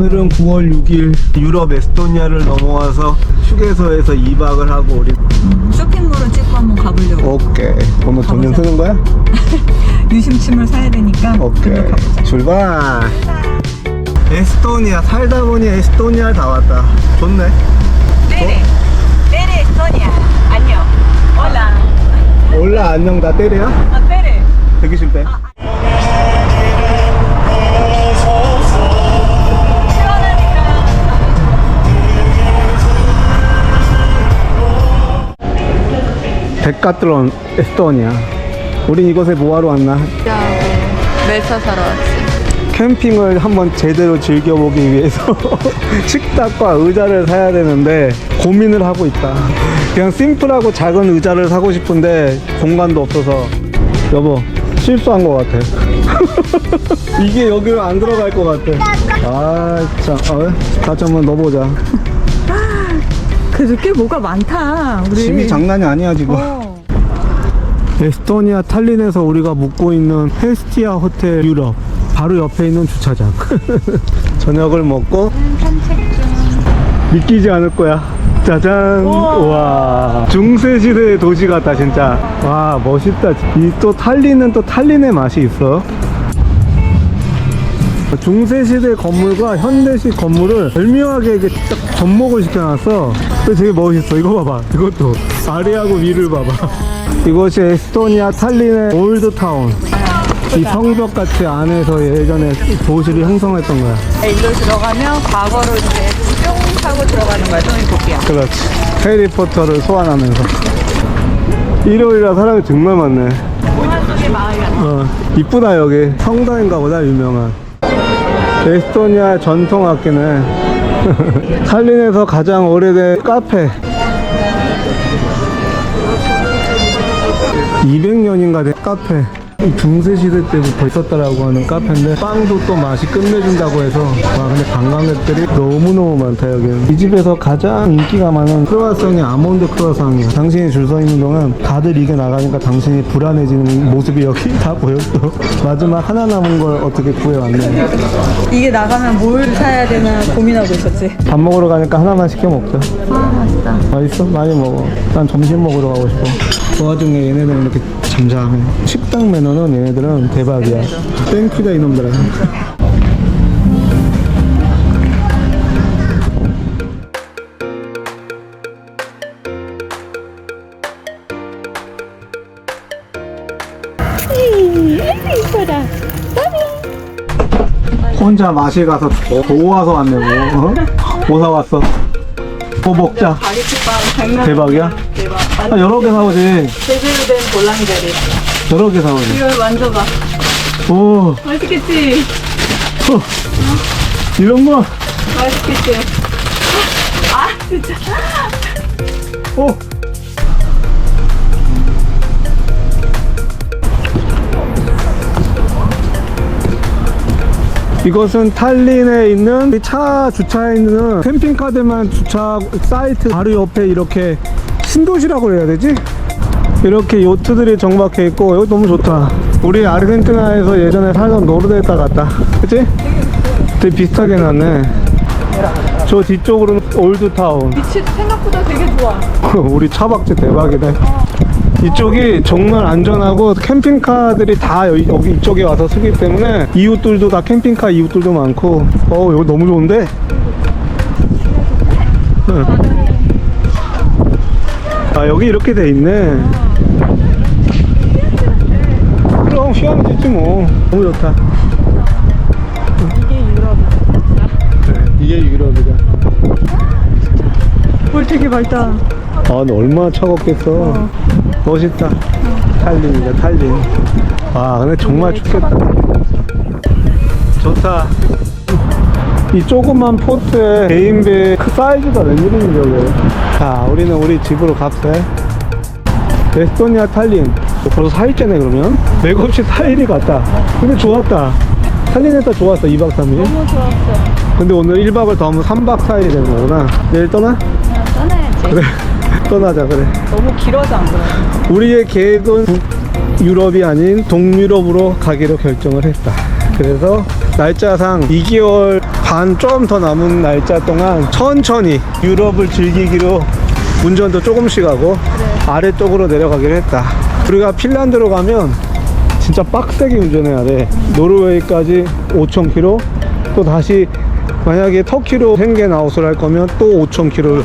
오늘은 9월 6일 유럽 에스토니아를 넘어와서 휴게소에서 2박을 하고 우리 쇼핑몰을 찍고 한번 가보려고. 오케이. 오늘 돈좀 가보자. 쓰는 거야? 유심침을 사야 되니까 오케이. 가보자. 출발. 에스토니아. 살다 보니 에스토니아 다 왔다. 좋네. 네네 네네 에스토니아. 안녕. 올라. 올라 안녕. 다 때려야? 아 네네 되게 싫대 데카트론 에스토니아 우린 이곳에 뭐하러 왔나? 매사 사러 왔지 캠핑을 한번 제대로 즐겨보기 위해서 식탁과 의자를 사야 되는데 고민을 하고 있다. 그냥 심플하고 작은 의자를 사고 싶은데 공간도 없어서 여보 실수한 것 같아. 이게 여기로 안 들어갈 것 같아. 아, 참, 어? 같이 한번 넣어보자. 그래도 꽤 뭐가 많다 우리. 짐이 장난이 아니야 지금. 어. 에스토니아 탈린에서 우리가 묵고 있는 헬스티아 호텔 유럽. 바로 옆에 있는 주차장. 저녁을 먹고 산책 중 믿기지 않을 거야. 짜잔. 와. 중세시대의 도시 같다 진짜. 와 멋있다. 이 또 탈린은 또 탈린의 맛이 있어 중세시대 건물과 현대식 건물을 절묘하게 이렇게 딱 접목을 시켜놨어. 되게 멋있어. 이거 봐봐. 이것도. 아래하고 위를 봐봐. 이것이 에스토니아 탈린의 올드타운. 이 성벽같이 안에서 예전에 도시를 형성했던 거야. 일로 들어가면 과거로 이제 뿅 하고 들어가는 거야. 좀 볼게요. 그렇지. 해리포터를 소환하면서. 일요일이라 사람이 정말 많네. 동화 속의 마을 같아 어, 이쁘다 여기. 성당인가 보다 유명한 에스토니아 전통 악기네. 탈린에서 가장 오래된 카페. 200년인가 된 카페. 이 중세시대 때부터 있었다라고 하는 카페인데 빵도 또 맛이 끝내준다고 해서 와 근데 관광객들이 너무너무 많다 여기는. 이 집에서 가장 인기가 많은 크로아상이 아몬드 크로아상이야 당신이 줄 서 있는 동안 다들 이게 나가니까 당신이 불안해지는 모습이 여기 다 보였어. 마지막 하나 남은 걸 어떻게 구해왔네. 이게 나가면 뭘 사야 되나 고민하고 있었지. 밥 먹으러 가니까 하나만 시켜 먹자. 아 맛있다. 맛있어? 많이 먹어. 난 점심 먹으러 가고 싶어. 그 와중에 얘네들은 이렇게 잠잠해. 식당 매너는 얘네들은 대박이야. 땡큐다 이놈들아. 혼자 마실 가서 좋아서 왔네 뭐. 어? 뭐 사왔어? 뭐 먹자 장난 대박이야? 대박 아, 여러 개 사오지 제대로 된 볼랑자리 여러 개 사오지 이걸 만져봐 오 맛있겠지? 어, 이런 거 맛있겠지? 아 진짜 오. 이것은 탈린에 있는 이차 주차해 있는 캠핑카들만 주차 사이트 바로 옆에 이렇게 신도시라고 해야 되지? 이렇게 요트들이 정박해 있고 여기 너무 좋다 우리 아르헨티나에서 예전에 살던 노르데타 같다 그치? 되게 비슷하게 해놨네 저 뒤쪽으로는 올드타운 위치 생각보다 되게 좋아 우리 차박지 대박이네. 이쪽이 정말 안전하고 캠핑카들이 다 여기, 여기 이쪽에 와서 쓰기 때문에 이웃들도 다 캠핑카 이웃들도 많고 어 여기 너무 좋은데? 응. 아 여기 이렇게 돼 있네. 그럼 휴양지 있지 뭐. 너무 좋다. 이게 유럽이야 그래, 이게 유럽이다. 물 되게 맑다 아, 너 얼마나 차갑겠어. 멋있다. 탈린이다, 탈린. 아, 근데 정말 춥겠다. 좋다. 이 조그만 포트에 개인배 그 사이즈가 웬일인지 여기. 자, 우리는 우리 집으로 갑세. 에스토니아 탈린. 벌써 4일째네, 그러면? 맥없이 4일이 갔다. 근데 좋았다. 탈린에서 좋았어, 2박 3일. 너무 좋았어 근데 오늘 1박을 더 하면 3박 4일이 되는 거구나. 내일 떠나? 그냥 떠나야지 그래. 떠나자, 그래. 너무 길어서 안 그래 우리의 계획은 북유럽이 아닌 동유럽으로 가기로 결정을 했다. 그래서 날짜상 2개월 반 좀 더 남은 날짜 동안 천천히 유럽을 즐기기로 운전도 조금씩 하고 아래쪽으로 내려가기로 했다. 우리가 핀란드로 가면 진짜 빡세게 운전해야 돼. 노르웨이까지 5,000km 또 다시 만약에 터키로 생겐 아웃을 할 거면 또 5,000km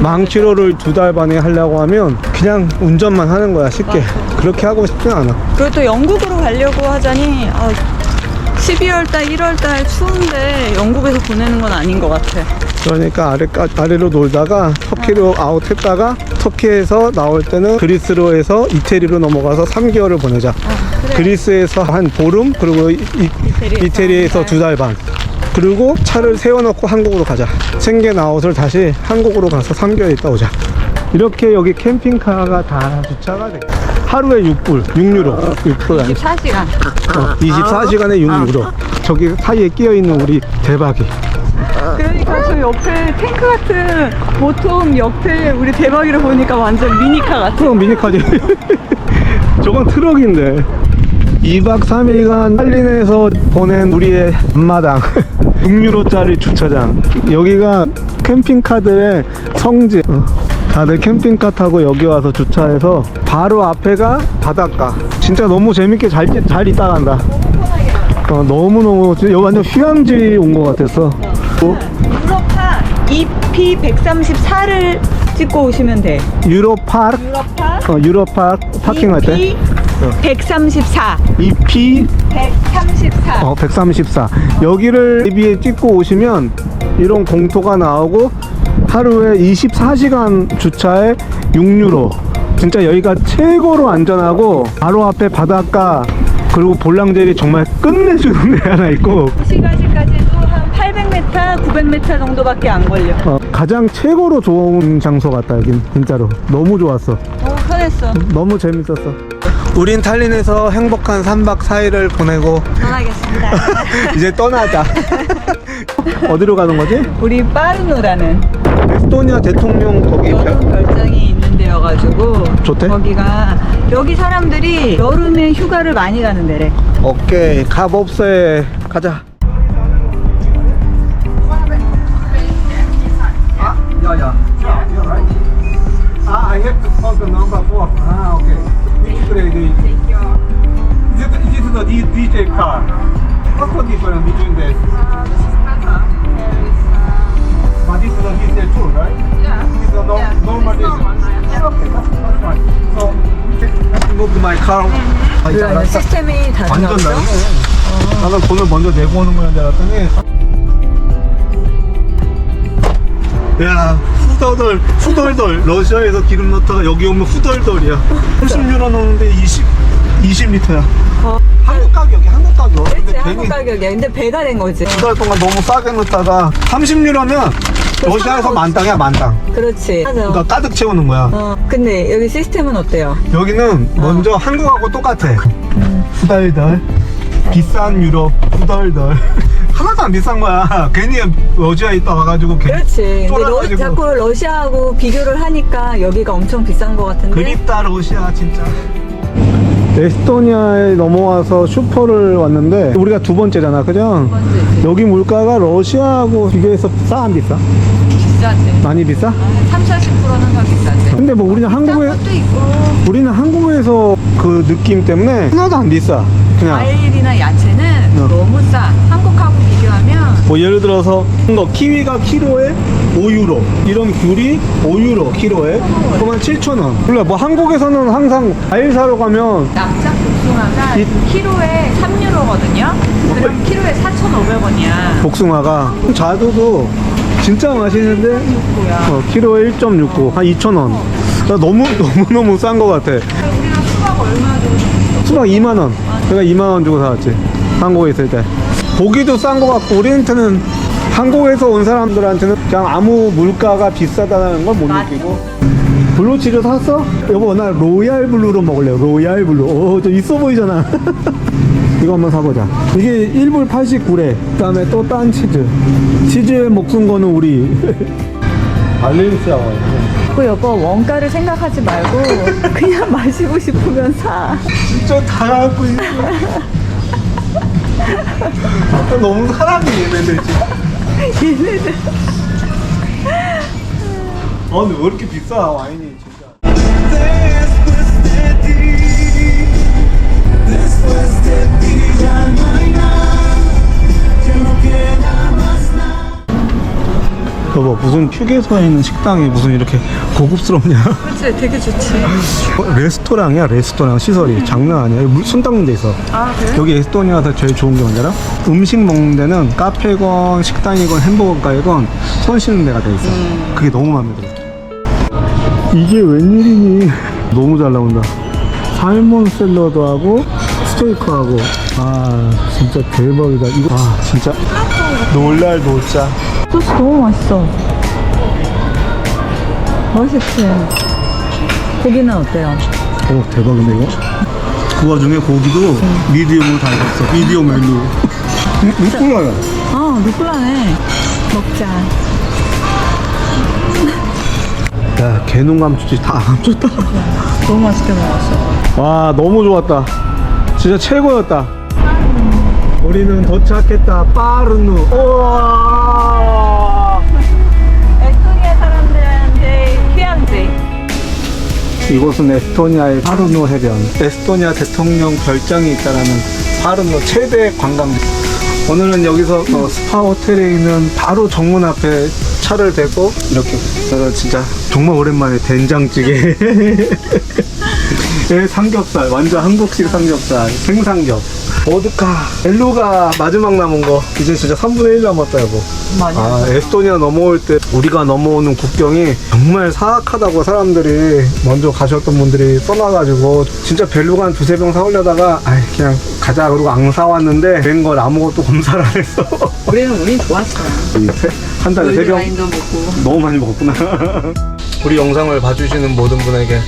만 킬로를 두달 반에 하려고 하면 그냥 운전만 하는 거야 쉽게. 그렇게 하고 싶진 않아. 그리고 또 영국으로 가려고 하자니 아, 12월 달, 1월 달 추운데 영국에서 보내는 건 아닌 것 같아. 그러니까 아래, 아래로 놀다가 터키로 아웃했다가 터키에서 나올 때는 그리스로 해서 이태리로 넘어가서 3개월을 보내자. 그리스에서 한 보름 그리고 이, 이, 이태리에서 두 달 반 그리고 차를 세워놓고 한국으로 가자. 생겐 아웃을 다시 한국으로 가서 3개월 있다 오자. 이렇게 여기 캠핑카가 다 주차가 돼. 하루에 6불 6유로. 6불 아니 24시간. 어, 24시간에 6유로. 저기 사이에 끼어있는 우리 대박이. 그러니까 저 옆에 탱크 같은 보통 옆에 우리 대박이를 보니까 완전 미니카 같아. 트럭 미니카지. 저건 트럭인데. 2박 3일간 할린에서 보낸 우리의 앞마당 6유로짜리 주차장. 여기가 캠핑카들의 성지. 어, 다들 캠핑카 타고 여기 와서 주차해서 바로 앞에가 바닷가. 진짜 너무 재밌게 잘, 잘 있다 간다. 어, 너무너무 여기 완전 휴양지 온 것 같았어. 어? 유럽파 EP 134를 찍고 오시면 돼. 유로파크? 유럽파 어, 유로파크 파킹할 때? EP 134. EP 134. 어, 134. 여기를 비에 찍고 오시면 이런 공토가 나오고 하루에 24시간 주차에 6유로. 진짜 여기가 최고로 안전하고 바로 앞에 바닷가 그리고 볼랑제리 정말 끝내주는 데 하나 있고 시가지까지도 한 800m, 900m 정도밖에 안 걸려. 어, 가장 최고로 좋은 장소 같다 여긴 진짜로 너무 좋았어 어, 편했어. 너무 재밌었어 우린 탈린에서 행복한 3박 4일을 보내고 떠나겠습니다. 이제 떠나자 어디로 가는 거지? 우리 빠르노라는 에스토니아 대통령 거기 여름 별장이 있는 데여가지고 좋대? 거기가 여기 사람들이 여름에 휴가를 많이 가는 데래. 오케이 갑업소에 가자 아, 야야 아, I have to call the number four. 아. Which 아, 이제 알았어. 시스템이 다른가 완전 보죠? 다르네. 나는 돈을 먼저 내고 오는 거인 줄 알았더니. 야, 후덜덜, 후덜덜. 러시아에서 기름 넣다가 여기 오면 후덜덜이야. 30유로 넣는데 20, 20리터야. 어. 한국 가격이 한국 가격. 근데 한국 괜히 가격이야. 근데 배가 된 거지. 두달 동안 너무 싸게 넣다가 30유로면 러시아에서 만땅이야, 만땅. 그렇지. 맞아. 그러니까 가득 채우는 거야. 어, 근데 여기 시스템은 어때요? 여기는 먼저 한국하고 똑같아. 후달달. 비싼 유럽, 후달달. 하나도 안 비싼 거야. 괜히 러시아에 있다 와가지고 괜히 그렇지. 근데 러, 쫄아가지고. 자꾸 러시아하고 비교를 하니까 여기가 엄청 비싼 것 같은데. 그립다 러시아 진짜. 에스토니아에 넘어와서 슈퍼를 왔는데 우리가 두 번째잖아, 그죠? 번째지. 여기 물가가 러시아하고 비교해서 싸 안 비싸? 비싸지. 많이 비싸? 3, 40%는 더 비싸지. 근데 뭐 우리는 한국에 것도 있고. 우리는 한국에서 그 느낌 때문에 하나도 안 비싸. 그냥 과일이나 야채는 어. 너무 싸. 한국하고 뭐 예를 들어서 뭐 키위가 키로에 5유로 이런 귤이 5유로 키로에 그러면 7,000원 몰라 뭐 한국에서는 항상 과일 사러 가면 납작 복숭아가 이- 키로에 3유로거든요. 그럼 키로에 4,500원이야. 복숭아가 자두도 진짜 맛있는데 뭐야? 어, 키로에 1.69 한 2,000원 나 너무 너무너무 싼거 같아 우리가 수박 얼마 주고 샀어? 수박 2만원 내가 2만원 주고 사왔지 한국에 있을 때 고기도 싼거 같고 우리한테는 한국에서 온 사람들한테는 그냥 아무 물가가 비싸다는 걸 못. 느끼고. 블루치즈 샀어? 여보 나 로얄 블루로 먹을래요. 로얄 블루. 오좀 있어 보이잖아. 이거 한번 사보자. 이게 1불 89래. 그 다음에 또 딴 치즈. 치즈에 목숨 거는 우리. 발렌시아가 그 여보 원가를 생각하지 말고 그냥 마시고 싶으면 사. 진짜 다 갖고 있어 너무 사람이 얘네들 지금. 얘네들. 아 근데 왜 이렇게 비싸 와인이 진짜. 여보 무슨 휴게소에 있는 식당이 무슨 이렇게 고급스럽냐? 그치, 되게 좋지. 어, 레스토랑이야 레스토랑. 시설이 장난 아니야. 여기 물- 손 닦는 데 있어. 아, 그래? 여기 에스토니아에서 제일 좋은 게 뭔지 알아? 음식 먹는 데는 카페건 식당이건 햄버거가이건 손 씻는 데가 돼 있어. 그게 너무 마음에 들어. 이게 웬일이니? 너무 잘 나온다. 살몬 샐러드 하고 스테이크 하고. 아 진짜 대박이다. 이거 아 진짜. 놀랄 노자 소스 너무 맛있어. 맛있지? 고기는 어때요? 오 대박인데 이거? 그 와중에 고기도 미디움으로 다 익었어 미디움 멜로 루꼴라야 아, 루꼴라네. 먹자. 야 개눈 감추지 다 감췄다 너무 맛있게 먹었어. 와 너무 좋았다 진짜 최고였다 우리는 도착했다. 빠르누. 우와! 에스토니아 사람들한테 휴양지. 이곳은 에스토니아의 파르누 해변. 에스토니아 대통령 별장이 있다라는 파르누 최대 관광지 오늘은 여기서 어, 스파 호텔에 있는 바로 정문 앞에 차를 대고 이렇게 저는 진짜 정말 오랜만에 된장찌개. 예, 삼겹살. 완전 한국식 삼겹살. 생삼겹 보드카 벨루가 마지막 남은 거 이제 진짜 3분의 1 남았다 여보 많이. 아, 에스토니아 넘어올 때 우리가 넘어오는 국경이 정말 사악하다고 사람들이 먼저 가셨던 분들이 써놔가지고 진짜 벨루가 한 두세 병 사오려다가 아이 그냥 가자 그러고 앙 사왔는데 된 걸 아무것도 검사를 안 했어 우리는 운이 좋았어. 한 달에 세병 와인도 먹고. 너무 많이 먹었구나 우리 영상을 봐주시는 모든 분에게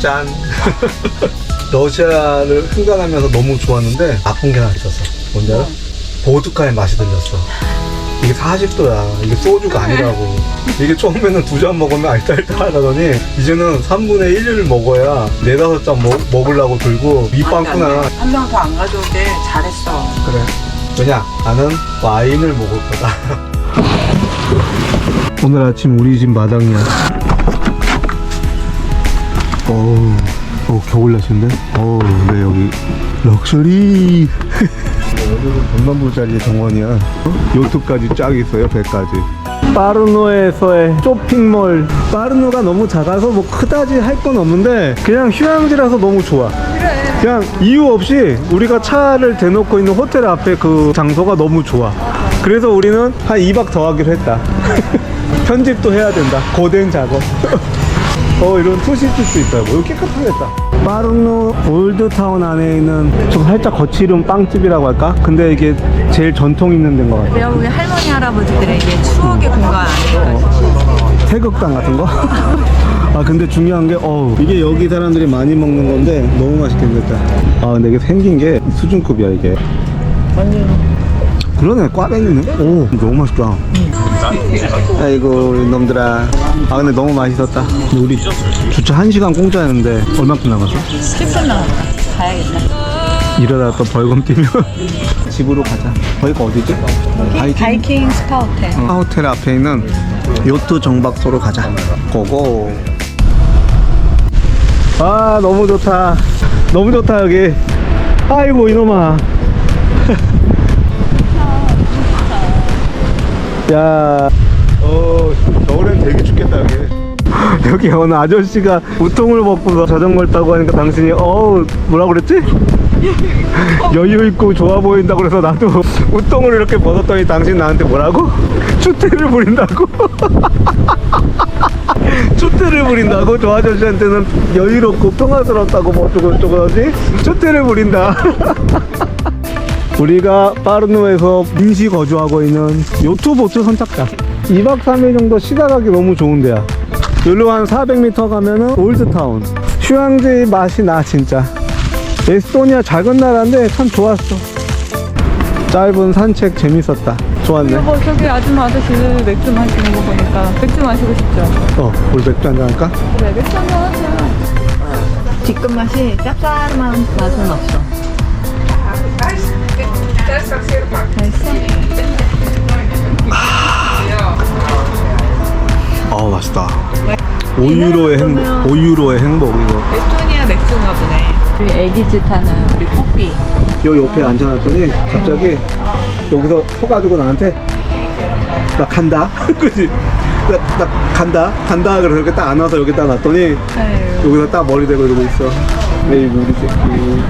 짠 러시아를 횡단하면서 너무 좋았는데 나쁜 게 하나 있었어 뭔지 알아? 보드카의 맛이 들렸어 이게 40도야 이게 소주가 아니라고 이게 처음에는 두 잔 먹으면 알딸딸하더니 이제는 3분의 1을 먹어야 네다섯 잔 먹, 먹으려고 들고 밑빵꾸나 한 명 더 안 가져오게 잘했어. 그래. 왜냐? 나는 와인을 먹을 거다. 오늘 아침 우리 집 마당이야. 어우, 어 겨울 날씨인데? 왜 여기 럭셔리. 여기는 돈만 불짜리 정원이야. 어? 요트까지 쫙 있어요, 배까지. 빠르노에서의 쇼핑몰. 빠르노가 너무 작아서 뭐 크다지 할 건 없는데 그냥 휴양지라서 너무 좋아. 그냥 이유 없이 우리가 차를 대놓고 있는 호텔 앞에 그 장소가 너무 좋아. 그래서 우리는 한 2박 더 하기로 했다. 편집도 해야 된다. 고된 작업. 어, 이런 투시집도 있다고. 여기 깨끗하겠다. 빠르노 올드타운 안에 있는 좀 살짝 거칠은 빵집이라고 할까? 근데 이게 제일 전통 있는 데인 것 같아. 내가 보기엔 할머니 할아버지들에게 추억의 공간 아닐까. 태극당 같은 거? 아 근데 중요한 게 어우 이게 여기 사람들이 많이 먹는 건데 너무 맛있게 생겼다 아 근데 이게 생긴 게 수준급이야 이게 완전 그러네 꽈배기네 오 너무 맛있다 아이고 이놈들아 아 근데 너무 맛있었다 근데 우리 주차 1시간 공짜였는데 얼마큼 남았어? 10분 남았다. 가야겠다. 이러다 또 벌금 뛰면 집으로 가자 거기가 어디지? 바이킹? 바이킹 스파 호텔. 어, 호텔 앞에 있는 요트 정박소로 가자. 고고. 아 너무 좋다. 너무 좋다 여기. 아이고 이놈아. 야. 어 겨울엔 되게 춥겠다 여기. 여기 어느 아저씨가 우통을 벗고서 자전거를 타고 하니까 당신이 어우 뭐라 그랬지? 여유 있고 좋아 보인다 그래서 나도 우통을 이렇게 벗었더니 당신 나한테 뭐라고? 추태를 부린다고? 추태를 부린다고? 저 아저씨한테는 여유롭고 평화스럽다고 뭐 어쩌고 저쩌고 하지? 추태를 부린다 우리가 파르누에서 임시 거주하고 있는 요트보트 선착장 2박 3일 정도 쉬다 가기 너무 좋은 데야 여기로 한 400m 가면은 올드타운 휴양지 맛이 나 진짜 에스토니아 작은 나라인데 참 좋았어 짧은 산책 재밌었다 좋았네 여보 저기 아줌마 아저씨들 맥주 마시는 거 보니까 맥주 마시고 싶죠? 어 우리 맥주 한잔 할까? 그래 맥주 한잔 하자. 뒷끝 맛이 짭짤한 맛은 없어. 아 맛있다. 5유로의 행복 5유로의 행복 이거. 에스토니아 맥주인가 보네. 우리 애기 짓 하는 우리 뽀삐. 여기 옆에 앉아놨더니 갑자기 여기서 서가지고 나한테 나 간다. 그지 나, 나 간다. 간다. 그래서 이렇게 딱 안와서 여기다 놨더니 아유. 여기서 딱 머리 대고 이러고 있어. 내 우리 새끼.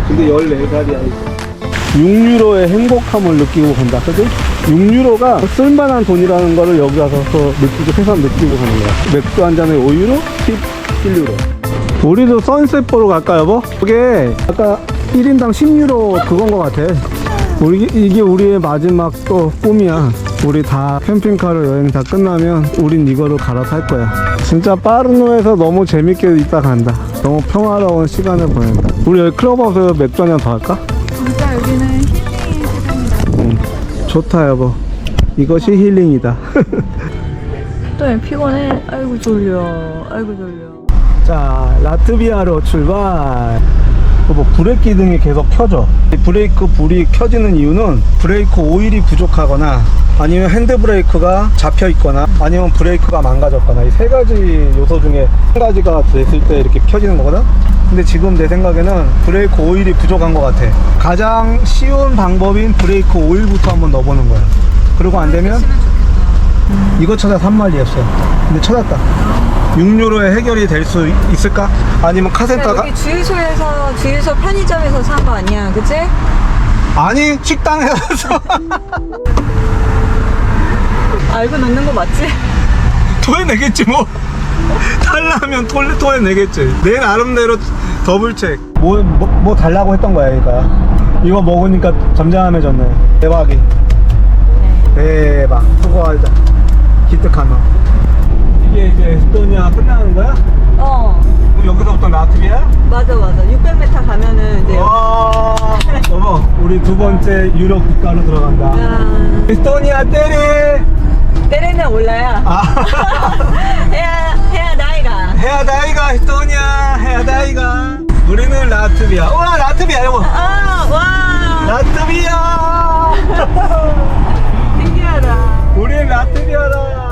근데 14살이야 6유로의 행복함을 느끼고 간다 그지? 6유로가 쓸만한 돈이라는 거를 여기 와서 또 느끼고 새삼 느끼고 가는 거야 맥주 한 잔에 5유로? 17유로 우리도 선셋 보러 갈까 여보? 그게 아까 1인당 10유로 그건 거 같아 우리 이게 우리의 마지막 또 꿈이야 우리 다 캠핑카로 여행 다 끝나면 우린 이거로 갈아서 할 거야 진짜 빠르노에서 너무 재밌게 있다 간다 너무 평화로운 시간을 보낸다 우리 여기 클럽하우스 맥주 한잔 더 할까? 여기는 힐링의 시간이다. 좋다 여보 이것이 힐링이다 또 피곤해. 아이고 졸려. 아이고 졸려. 자 라트비아로 출발 여보 브레이크 기능이 계속 켜져. 이 브레이크 불이 켜지는 이유는 브레이크 오일이 부족하거나 아니면 핸드브레이크가 잡혀 있거나 아니면 브레이크가 망가졌거나 이 세 가지 요소 중에 한 가지가 됐을 때 이렇게 켜지는 거거든? 근데 지금 내 생각에는 브레이크 오일이 부족한 것 같아. 가장 쉬운 방법인 브레이크 오일부터 한번 넣어보는 거야. 그리고 안 되면 이거 찾아 3만리였어 근데 찾았다. 6유로에 해결이 될 수 있을까? 아니면 카센터가 여기 주유소에서 주유소 편의점에서 산 거 아니야, 그치? 아니 식당에서. 알고 넣는 거 맞지? 토해내겠지 뭐. 달라면 토, 토해내겠지. 내 나름대로 더블책 뭐, 뭐, 뭐 달라고 했던 거야 그러니까 이거 먹으니까 잠잠해졌네. 대박이. 대박. 수고하자 거야? 어. 그럼 여기서부터 나트비야? 맞아 맞아 600m 가면은 이제 와, 어머, 우리 두 번째 유럽 국가로 들어간다. 아, 에스토니아 때리! 때리는 올라야 아, 해야 해야 나이가 헤아다이가, 에스토니아, 헤아다이가. 우리는 라트비아. 우와, 라트비아, 여보. 아, 아와 라트비아! 신기하다 우리는 라트비아다.